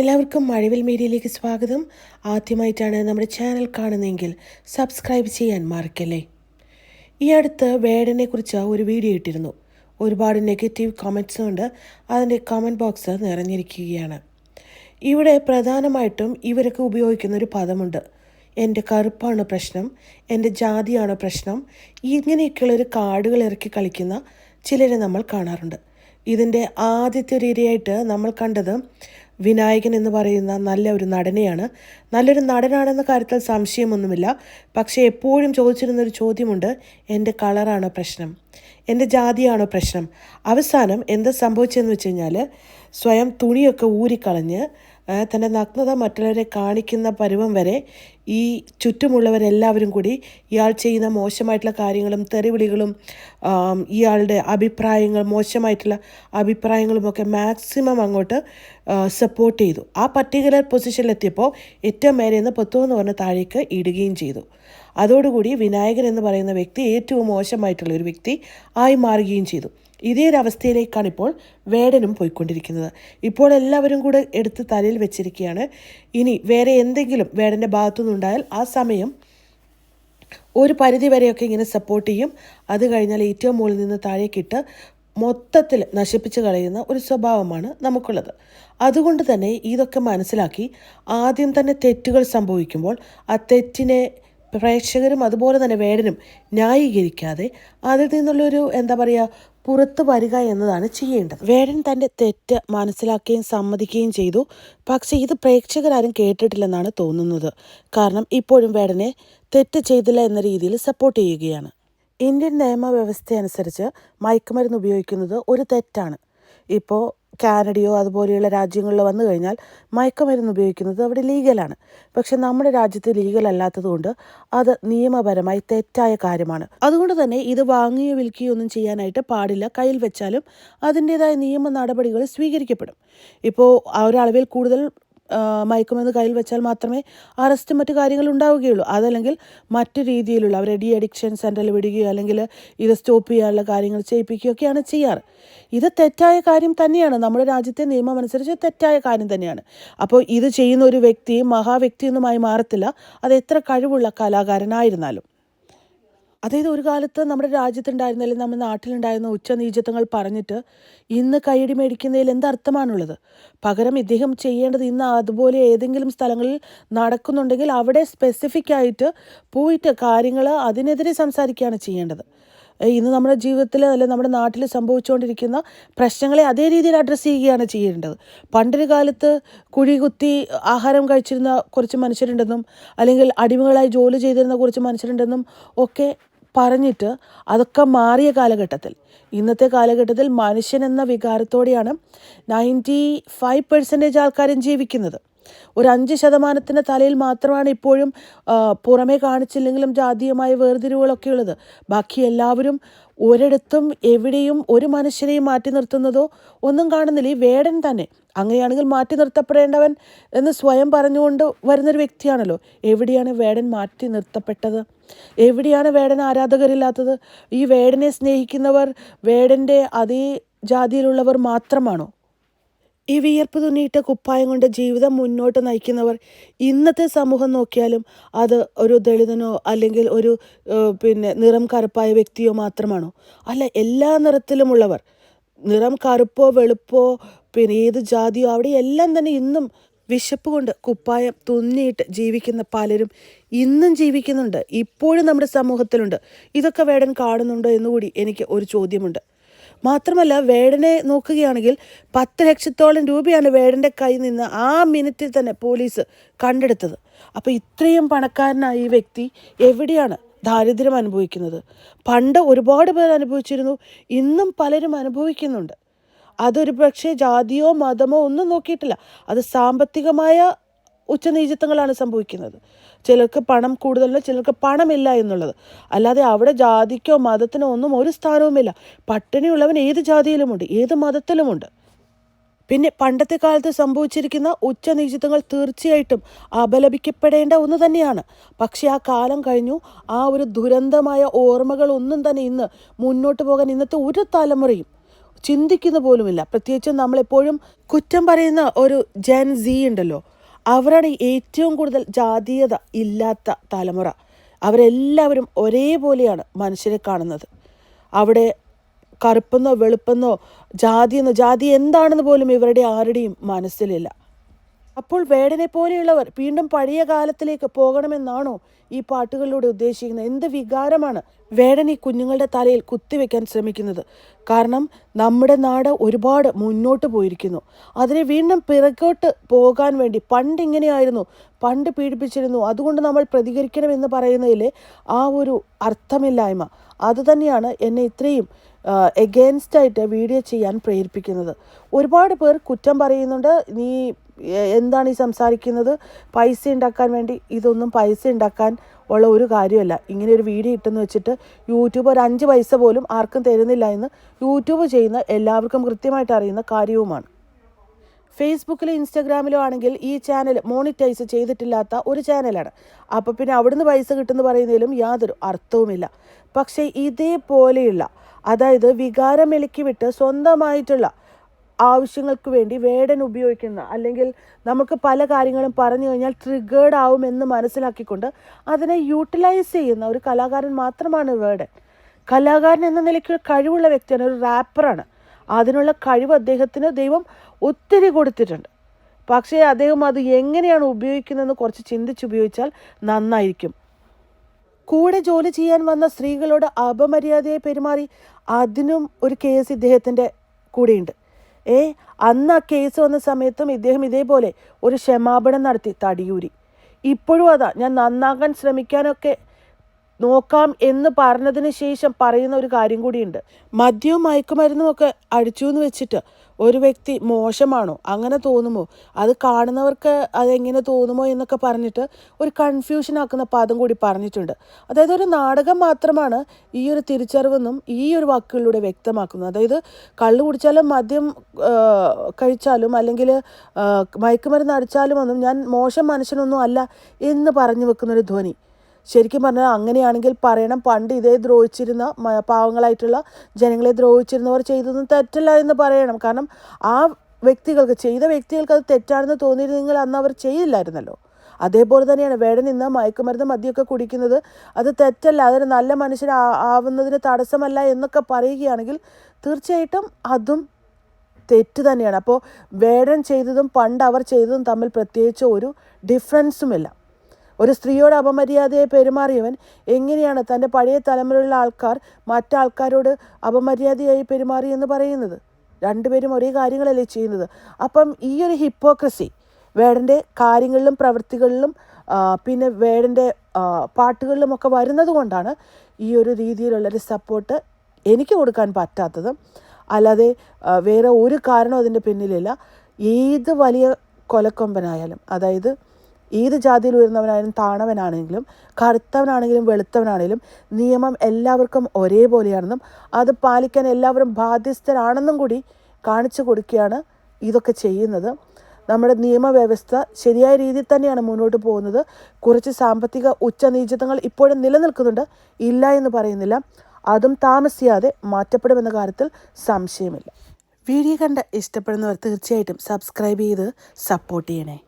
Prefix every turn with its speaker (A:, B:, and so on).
A: എല്ലാവർക്കും മഴവിൽ മീഡിയയിലേക്ക് സ്വാഗതം. ആദ്യമായിട്ടാണ് നമ്മുടെ ചാനൽ കാണുന്നതെങ്കിൽ സബ്സ്ക്രൈബ് ചെയ്യാൻ മറക്കല്ലേ. ഈ അടുത്ത് വേടനെ കുറിച്ച് ഒരു വീഡിയോ ഇട്ടിരുന്നു. ഒരുപാട് നെഗറ്റീവ് കമന്റ്സ് കൊണ്ട് അതിന്റെ കമന്റ് ബോക്സ് നിറഞ്ഞിരിക്കുകയാണ്. ഇവിടെ പ്രധാനമായിട്ടും ഇവരൊക്കെ ഉപയോഗിക്കുന്ന ഒരു പദമുണ്ട്. എന്റെ കറുപ്പാണ് പ്രശ്നം എന്റെ ജാതിയാണ് പ്രശ്നം ഇങ്ങനെയൊക്കെയുള്ള ഒരു കാർഡുകൾ ഇറക്കി കളിക്കുന്ന ചിലരെ നമ്മൾ കാണാറുണ്ട്. ഇതിന്റെ ആദ്യത്തെ ഒരു ഇരയായിട്ട് നമ്മൾ കണ്ടത് വിനായകൻ എന്ന് പറയുന്ന നല്ല ഒരു നടനെയാണ്. നല്ലൊരു നടനാണെന്ന കാര്യത്തിൽ സംശയമൊന്നുമില്ല. പക്ഷേ എപ്പോഴും ചോദിച്ചിരുന്നൊരു ചോദ്യമുണ്ട് എന്റെ കളറാണോ പ്രശ്നം? എന്റെ ജാതിയാണോ പ്രശ്നം? അവസാനം എന്താ സംഭവിച്ചതെന്ന് വെച്ച് കഴിഞ്ഞാൽ സ്വയം തുണിയൊക്കെ ഊരിക്കളഞ്ഞ് തന്റെ നഗ്നത മറ്റുള്ളവരെ കാണിക്കുന്ന പരുവം വരെ ഈ ചുറ്റുമുള്ളവരെല്ലാവരും കൂടി ഇയാൾ ചെയ്യുന്ന മോശമായിട്ടുള്ള കാര്യങ്ങളും തെറിവിളികളും ഇയാളുടെ അഭിപ്രായങ്ങൾ മോശമായിട്ടുള്ള അഭിപ്രായങ്ങളുമൊക്കെ മാക്സിമം അങ്ങോട്ട് സപ്പോർട്ട് ചെയ്തു. ആ പർട്ടിക്കുലർ പൊസിഷനിലെത്തിയപ്പോൾ ഏറ്റവും മേലെ നിന്ന് എന്ന് പറഞ്ഞ താഴേക്ക് ഇടുകയും ചെയ്തു. അതോടുകൂടി വിനായകൻ എന്ന് പറയുന്ന വ്യക്തി ഏറ്റവും മോശമായിട്ടുള്ള ഒരു വ്യക്തി ആയി മാറുകയും ചെയ്തു. ഇതേ അവസ്ഥയിലേക്കാണ് ഇപ്പോൾ വേടനും പോയിക്കൊണ്ടിരിക്കുന്നത്. ഇപ്പോൾ എല്ലാവരും കൂടെ എടുത്ത് തലയിൽ വെച്ചിരിക്കുകയാണ്. ഇനി വേറെ എന്തെങ്കിലും വേടന്റെ ഭാഗത്തുനിന്നുണ്ടായാൽ ആ സമയം ഒരു പരിധി വരെയൊക്കെ ഇങ്ങനെ സപ്പോർട്ട് ചെയ്യും. അത് കഴിഞ്ഞാൽ ഏറ്റവും മുകളിൽ നിന്ന് താഴേക്കിട്ട് മൊത്തത്തിൽ നശിപ്പിച്ച് കളയുന്ന ഒരു സ്വഭാവമാണ് നമുക്കുള്ളത്. അതുകൊണ്ട് തന്നെ ഇതൊക്കെ മനസ്സിലാക്കി ആദ്യം തന്നെ തെറ്റുകൾ സംഭവിക്കുമ്പോൾ ആ തെറ്റിനെ പ്രേക്ഷകരും അതുപോലെ തന്നെ വേടനും ന്യായീകരിക്കാതെ അതിൽ നിന്നുള്ളൊരു എന്താ പറയുക പുറത്തു വരിക എന്നതാണ് ചെയ്യേണ്ടത്. വേടൻ തന്റെ തെറ്റ് മനസ്സിലാക്കുകയും സമ്മതിക്കുകയും ചെയ്തു. പക്ഷേ ഇത് പ്രേക്ഷകരാരും കേട്ടിട്ടില്ലെന്നാണ് തോന്നുന്നത്. കാരണം ഇപ്പോഴും വേടനെ തെറ്റ് ചെയ്തില്ല എന്ന രീതിയിൽ സപ്പോർട്ട് ചെയ്യുകയാണ്. ഇന്ത്യൻ നിയമവ്യവസ്ഥ അനുസരിച്ച് മയക്കുമരുന്ന് ഉപയോഗിക്കുന്നത് ഒരു തെറ്റാണ്. ഇപ്പോൾ കാനഡയോ അതുപോലെയുള്ള രാജ്യങ്ങളിലോ വന്നു കഴിഞ്ഞാൽ മയക്കുമരുന്ന് ഉപയോഗിക്കുന്നത് അവിടെ ലീഗലാണ് പക്ഷെ നമ്മുടെ രാജ്യത്ത് ലീഗൽ അല്ലാത്തതുകൊണ്ട് അത് നിയമപരമായി തെറ്റായ കാര്യമാണ്. അതുകൊണ്ട് തന്നെ ഇത് വാങ്ങുകയോ വിൽക്കുകയോ ഒന്നും ചെയ്യാനായിട്ട് പാടില്ല. കയ്യിൽ വെച്ചാലും അതിന്റെതായ നിയമ നടപടികൾ സ്വീകരിക്കപ്പെടും. ഇപ്പോൾ ഒരളവിൽ കൂടുതൽ മയക്കുമരുന്ന് കയ്യിൽ വെച്ചാൽ മാത്രമേ അറസ്റ്റ് മറ്റു കാര്യങ്ങൾ ഉണ്ടാവുകയുള്ളൂ. അതല്ലെങ്കിൽ മറ്റു രീതിയിലുള്ള അവരെ ഡി അഡിക്ഷൻ സെന്ററിൽ വിടുകയോ അല്ലെങ്കിൽ ഇത് സ്റ്റോപ്പ് ചെയ്യാനുള്ള കാര്യങ്ങൾ ചെയ്യിപ്പിക്കുകയൊക്കെയാണ് ചെയ്യാറ്. ഇത് തെറ്റായ കാര്യം തന്നെയാണ്. നമ്മുടെ രാജ്യത്തെ നിയമം അനുസരിച്ച് തെറ്റായ കാര്യം തന്നെയാണ്. അപ്പോൾ ഇത് ചെയ്യുന്ന ഒരു വ്യക്തി മഹാവ്യക്തിയൊന്നുമായി മാറത്തില്ല. അത് എത്ര കഴിവുള്ള കലാകാരനായിരുന്നാലും. അതായത് ഒരു കാലത്ത് നമ്മുടെ രാജ്യത്തുണ്ടായിരുന്ന അല്ലെങ്കിൽ നമ്മുടെ നാട്ടിലുണ്ടായിരുന്ന ഉച്ചനീചത്വങ്ങൾ പറഞ്ഞിട്ട് ഇന്ന് കൈയടി മേടിക്കുന്നതിൽ എന്തർത്ഥമാണുള്ളത് പകരം ഇദ്ദേഹം ചെയ്യേണ്ടത് ഇന്ന് അതുപോലെ ഏതെങ്കിലും സ്ഥലങ്ങളിൽ നടക്കുന്നുണ്ടെങ്കിൽ അവിടെ സ്പെസിഫിക് ആയിട്ട് പോയിട്ട് കാര്യങ്ങൾ അതിനെതിരെ സംസാരിക്കുകയാണ് ചെയ്യേണ്ടത്. ഇന്ന് നമ്മുടെ ജീവിതത്തിൽ അല്ലെങ്കിൽ നമ്മുടെ നാട്ടിൽ സംഭവിച്ചുകൊണ്ടിരിക്കുന്ന പ്രശ്നങ്ങളെ അതേ രീതിയിൽ അഡ്രസ്സ് ചെയ്യുകയാണ് ചെയ്യേണ്ടത്. പണ്ടൊരു കാലത്ത് കുഴി കുത്തി ആഹാരം കഴിച്ചിരുന്ന കുറച്ച് മനുഷ്യരുണ്ടെന്നും അല്ലെങ്കിൽ അടിമകളായി ജോലി ചെയ്തിരുന്ന കുറച്ച് മനുഷ്യരുണ്ടെന്നും ഒക്കെ പറഞ്ഞിട്ട് അതൊക്കെ മാറിയ കാലഘട്ടത്തിൽ. ഇന്നത്തെ കാലഘട്ടത്തിൽ മനുഷ്യൻ എന്ന വികാരത്തോടെയാണ് നയന്റി ഫൈവ് പെർസെന്റേജ് ആൾക്കാരും ജീവിക്കുന്നത്. ഒരു അഞ്ച് ശതമാനത്തിന്റെ തലയിൽ മാത്രമാണ് ഇപ്പോഴും പുറമേ കാണിച്ചില്ലെങ്കിലും ജാതീയമായ വേർതിരിവുകളൊക്കെ ഉള്ളത്. ബാക്കി എല്ലാവരും ഒരിടത്തും എവിടെയും ഒരു മനുഷ്യനെയും മാറ്റി നിർത്തുന്നതോ ഒന്നും കാണുന്നില്ല. ഈ വേടൻ തന്നെ അങ്ങനെയാണെങ്കിൽ മാറ്റി നിർത്തപ്പെടേണ്ടവൻ എന്ന് സ്വയം പറഞ്ഞുകൊണ്ട് വരുന്നൊരു വ്യക്തിയാണല്ലോ. എവിടെയാണ് വേടൻ മാറ്റി നിർത്തപ്പെട്ടത്? എവിടെയാണ് വേടൻ ആരാധകരില്ലാത്തത്? ഈ വേടനെ സ്നേഹിക്കുന്നവർ വേടന്റെ അതേ ജാതിയിലുള്ളവർ മാത്രമാണോ? ഈ വിയർപ്പ് തുന്നിയിട്ട കുപ്പായം കൊണ്ട് ജീവിതം മുന്നോട്ട് നയിക്കുന്നവർ ഇന്നത്തെ സമൂഹം നോക്കിയാലും അത് ഒരു ദളിതനോ അല്ലെങ്കിൽ ഒരു പിന്നെ നിറം കറുപ്പായ വ്യക്തിയോ മാത്രമാണോ. അല്ല എല്ലാ നിറത്തിലുമുള്ളവർ നിറം കറുപ്പോ വെളുപ്പോ പിന്നെ ഏത് ജാതിയോ അവിടെ എല്ലാം തന്നെ ഇന്നും വിശപ്പ് കൊണ്ട് കുപ്പായം തുന്നിയിട്ട് ജീവിക്കുന്ന പലരും ഇന്നും ജീവിക്കുന്നുണ്ട്. ഇപ്പോഴും നമ്മുടെ സമൂഹത്തിലുണ്ട്. ഇതൊക്കെ വേടൻ കാണുന്നുണ്ടോ എന്നുകൂടി എനിക്ക് ഒരു ചോദ്യമുണ്ട്. മാത്രമല്ല വേടനെ നോക്കുകയാണെങ്കിൽ പത്ത് ലക്ഷത്തോളം രൂപയാണ് വേടന്റെ കയ്യിൽ നിന്ന് ആ മിനിറ്റിൽ തന്നെ പോലീസ് കണ്ടെടുത്തത്. അപ്പോൾ ഇത്രയും പണക്കാരനായ ഈ വ്യക്തി എവിടെയാണ് ദാരിദ്ര്യം അനുഭവിക്കുന്നത്? പണ്ട് ഒരുപാട് പേർ അനുഭവിച്ചിരുന്നു ഇന്നും പലരും അനുഭവിക്കുന്നുണ്ട്. അതൊരു പക്ഷേ ജാതിയോ മതമോ ഒന്നും നോക്കിയിട്ടില്ല. അത് സാമ്പത്തികമായ ഉച്ചനീചത്വങ്ങളാണ് സംഭവിക്കുന്നത്. ചിലർക്ക് പണം കൂടുതലുള്ള ചിലർക്ക് പണമില്ല എന്നുള്ളത്. അല്ലാതെ അവിടെ ജാതിക്കോ മതത്തിനോ ഒന്നും ഒരു സ്ഥാനവുമില്ല. പട്ടിണിയുള്ളവൻ ഏത് ജാതിയിലുമുണ്ട് ഏത് മതത്തിലുമുണ്ട്? പിന്നെ പണ്ടത്തെ കാലത്ത് സംഭവിച്ചിരിക്കുന്ന ഉച്ചനീചിത്വങ്ങൾ തീർച്ചയായിട്ടും അപലപിക്കപ്പെടേണ്ട ഒന്ന് തന്നെയാണ്. പക്ഷേ ആ കാലം കഴിഞ്ഞു. ആ ഒരു ദുരന്തമായ ഓർമ്മകൾ ഒന്നും തന്നെ ഇന്ന് മുന്നോട്ട് പോകാൻ ഇന്നത്തെ ഒരു തലമുറയും ചിന്തിക്കുന്ന പോലുമില്ല. പ്രത്യേകിച്ചും നമ്മളെപ്പോഴും കുറ്റം പറയുന്ന ഒരു ജൻ സി ഉണ്ടല്ലോ. അവരാണ് ഏറ്റവും കൂടുതൽ ജാതീയത ഇല്ലാത്ത തലമുറ. അവരെല്ലാവരും ഒരേപോലെയാണ് മനുഷ്യരെ കാണുന്നത്. അവിടെ കറുപ്പെന്നോ വെളുപ്പെന്നോ ജാതിയെന്നോ ജാതി എന്താണെന്ന് പോലും ഇവരുടെ ആരുടെയും മനസ്സിലില്ല. അപ്പോൾ വേടനെ പോലെയുള്ളവർ വീണ്ടും പഴയ കാലത്തിലേക്ക് പോകണമെന്നാണോ ഈ പാട്ടുകളിലൂടെ ഉദ്ദേശിക്കുന്നത്? എന്ത് വികാരമാണ് വേടൻ ഈ കുഞ്ഞുങ്ങളുടെ തലയിൽ കുത്തിവെക്കാൻ ശ്രമിക്കുന്നത്? കാരണം നമ്മുടെ നാട് ഒരുപാട് മുന്നോട്ട് പോയിരിക്കുന്നു. അതിനെ വീണ്ടും പിറകോട്ട് പോകാൻ വേണ്ടി പണ്ട് ഇങ്ങനെയായിരുന്നു പണ്ട് പീഡിപ്പിച്ചിരുന്നു. അതുകൊണ്ട് നമ്മൾ പ്രതികരിക്കണമെന്ന് പറയുന്നതിൽ ആ ഒരു അർത്ഥമില്ലായ്മ. അതുതന്നെയാണ് എന്നെ ഇത്രയും എഗെയിൻസ്റ്റായിട്ട് വീഡിയോ ചെയ്യാൻ പ്രേരിപ്പിക്കുന്നത്. ഒരുപാട് പേർ കുറ്റം പറയുന്നുണ്ട്. നീ എന്താണ് ഈ സംസാരിക്കുന്നത്? പൈസ ഉണ്ടാക്കാൻ വേണ്ടി ഇതൊന്നും പൈസ ഉണ്ടാക്കാൻ ഉള്ള ഒരു കാര്യമല്ല. ഇങ്ങനെ ഒരു വീഡിയോ ഇട്ടെന്ന് വെച്ചിട്ട് യൂട്യൂബ് ഒരു അഞ്ച് പൈസ പോലും ആർക്കും തരുന്നില്ല എന്ന് യൂട്യൂബ് ചെയ്യുന്ന എല്ലാവർക്കും കൃത്യമായിട്ട് അറിയുന്ന കാര്യവുമാണ്. ഫേസ്ബുക്കിലോ ഇൻസ്റ്റാഗ്രാമിലോ ആണെങ്കിൽ ഈ ചാനൽ മോണിറ്റൈസ് ചെയ്തിട്ടില്ലാത്ത ഒരു ചാനലാണ്. അപ്പോൾ പിന്നെ അവിടുന്ന് പൈസ കിട്ടുമെന്ന് പറയുന്നതിലും യാതൊരു അർത്ഥവുമില്ല. പക്ഷേ ഇതേപോലെയുള്ള അതായത് വികാരം ഇളക്കി വിട്ട് സ്വന്തമായിട്ടുള്ള ആവശ്യങ്ങൾക്ക് വേണ്ടി വേടൻ ഉപയോഗിക്കുന്ന അല്ലെങ്കിൽ നമുക്ക് പല കാര്യങ്ങളും പറഞ്ഞു കഴിഞ്ഞാൽ ട്രിഗേർഡ് ആവുമെന്ന് മനസ്സിലാക്കിക്കൊണ്ട് അതിനെ യൂട്ടിലൈസ് ചെയ്യുന്ന ഒരു കലാകാരൻ മാത്രമാണ് വേടൻ. കലാകാരൻ എന്ന നിലയ്ക്ക് കഴിവുള്ള വ്യക്തിയാണ് ഒരു റാപ്പറാണ് അതിനുള്ള കഴിവ് അദ്ദേഹത്തിന് ദൈവം ഒത്തിരി കൊടുത്തിട്ടുണ്ട്. പക്ഷേ അദ്ദേഹം അത് എങ്ങനെയാണ് ഉപയോഗിക്കുന്നതെന്ന് കുറച്ച് ചിന്തിച്ച് ഉപയോഗിച്ചാൽ നന്നായിരിക്കും. കൂടെ ജോലി ചെയ്യാൻ വന്ന സ്ത്രീകളോട് അപമര്യാദയെ പെരുമാറി അതിനും ഒരു കേസ് ഇദ്ദേഹത്തിന്റെ കൂടെയുണ്ട്. ഏ അന്ന് ആ കേസ് വന്ന സമയത്തും ഇദ്ദേഹം ഇതേപോലെ ഒരു ക്ഷമാപണം നടത്തി തടിയൂരി. ഇപ്പോഴും അതാ ഞാൻ നന്നാകാൻ ശ്രമിക്കാനൊക്കെ നോക്കാം എന്ന് പറഞ്ഞതിന് ശേഷം പറയുന്ന ഒരു കാര്യം കൂടിയുണ്ട്. മദ്യവും മയക്കുമരുന്നും ഒക്കെ അടിച്ചു എന്ന് വെച്ചിട്ട് ഒരു വ്യക്തി മോശമാണോ? അങ്ങനെ തോന്നുമോ? അത് കാണുന്നവർക്ക് അതെങ്ങനെ തോന്നുമോ എന്നൊക്കെ പറഞ്ഞിട്ട് ഒരു കൺഫ്യൂഷൻ ആക്കുന്ന പദം കൂടി പറഞ്ഞിട്ടുണ്ട്. അതായത് ഒരു നാടകം മാത്രമാണ് ഈ ഒരു തിരിച്ചറിവെന്നും ഈ ഒരു വാക്കുകളിലൂടെ വ്യക്തമാക്കുന്നത്. അതായത് കള്ള് കുടിച്ചാലും മദ്യം കഴിച്ചാലും അല്ലെങ്കിൽ മയക്കുമരുന്ന് അടിച്ചാലും ഒന്നും ഞാൻ മോശം മനുഷ്യനൊന്നും അല്ല എന്ന് പറഞ്ഞു വെക്കുന്നൊരു ധ്വനി. ശരിക്കും പറഞ്ഞാൽ അങ്ങനെയാണെങ്കിൽ പറയണം പണ്ട് ഇതേ ദ്രോഹിച്ചിരുന്ന പാവങ്ങളായിട്ടുള്ള ജനങ്ങളെ ദ്രോഹിച്ചിരുന്നവർ ചെയ്തതൊന്നും തെറ്റല്ല എന്ന് പറയണം. കാരണം ആ വ്യക്തികൾക്ക് ചെയ്ത വ്യക്തികൾക്ക് അത് തെറ്റാണെന്ന് തോന്നിയിരുന്നെങ്കിൽ അന്ന് അവർ ചെയ്യില്ലായിരുന്നല്ലോ അതേപോലെ തന്നെയാണ് വേടൻ ഇന്ന് മയക്കുമരുന്ന് മദ്യമൊക്കെ കുടിക്കുന്നത് അത് തെറ്റല്ല അതൊരു നല്ല മനുഷ്യൻ ആവുന്നതിന് തടസ്സമല്ല എന്നൊക്കെ പറയുകയാണെങ്കിൽ തീർച്ചയായിട്ടും അതും തെറ്റ് തന്നെയാണ്. അപ്പോൾ വേടൻ ചെയ്തതും പണ്ട് അവർ ചെയ്തതും തമ്മിൽ പ്രത്യേകിച്ച് ഒരു ഡിഫറൻസുമില്ല ഒരു സ്ത്രീയോട് അപമര്യാദയെ പെരുമാറിയവൻ എങ്ങനെയാണ് തന്റെ പഴയ തലമുറയിലുള്ള ആൾക്കാർ മറ്റാൾക്കാരോട് അപമര്യാദയായി പെരുമാറി എന്ന് പറയുന്നത്? രണ്ടുപേരും ഒരേ കാര്യങ്ങളല്ലേ ചെയ്യുന്നത്? അപ്പം ഈ ഒരു ഹിപ്പോക്രസി വേടന്റെ കാര്യങ്ങളിലും പ്രവൃത്തികളിലും പിന്നെ വേടന്റെ പാട്ടുകളിലും ഒക്കെ വരുന്നത് കൊണ്ടാണ് ഈ ഒരു രീതിയിലുള്ളൊരു സപ്പോർട്ട് എനിക്ക് കൊടുക്കാൻ പറ്റാത്തത്. അല്ലാതെ വേറെ ഒരു കാരണവും അതിന്റെ പിന്നിലില്ല. ഏത് വലിയ കൊലക്കൊമ്പനായാലും അതായത് ഏത് ജാതിയിൽ വരുന്നവനായാലും താണവനാണെങ്കിലും കറുത്തവനാണെങ്കിലും വെളുത്തവനാണെങ്കിലും നിയമം എല്ലാവർക്കും ഒരേപോലെയാണെന്നും അത് പാലിക്കാൻ എല്ലാവരും ബാധ്യസ്ഥരാണെന്നും കൂടി കാണിച്ചു കൊടുക്കുകയാണ് ഇതൊക്കെ ചെയ്യുന്നത്. നമ്മുടെ നിയമവ്യവസ്ഥ ശരിയായ രീതിയിൽ തന്നെയാണ് മുന്നോട്ട് പോകുന്നത്. കുറച്ച് സാമ്പത്തിക ഉച്ചനീചിതങ്ങൾ ഇപ്പോഴും നിലനിൽക്കുന്നുണ്ട്. ഇല്ല എന്ന് പറയുന്നില്ല. അതും താമസിയാതെ മാറ്റപ്പെടുമെന്ന കാര്യത്തിൽ സംശയമില്ല. വീഡിയോ കണ്ട ഇഷ്ടപ്പെടുന്നവർ തീർച്ചയായിട്ടും സബ്സ്ക്രൈബ് ചെയ്ത് സപ്പോർട്ട് ചെയ്യണേ.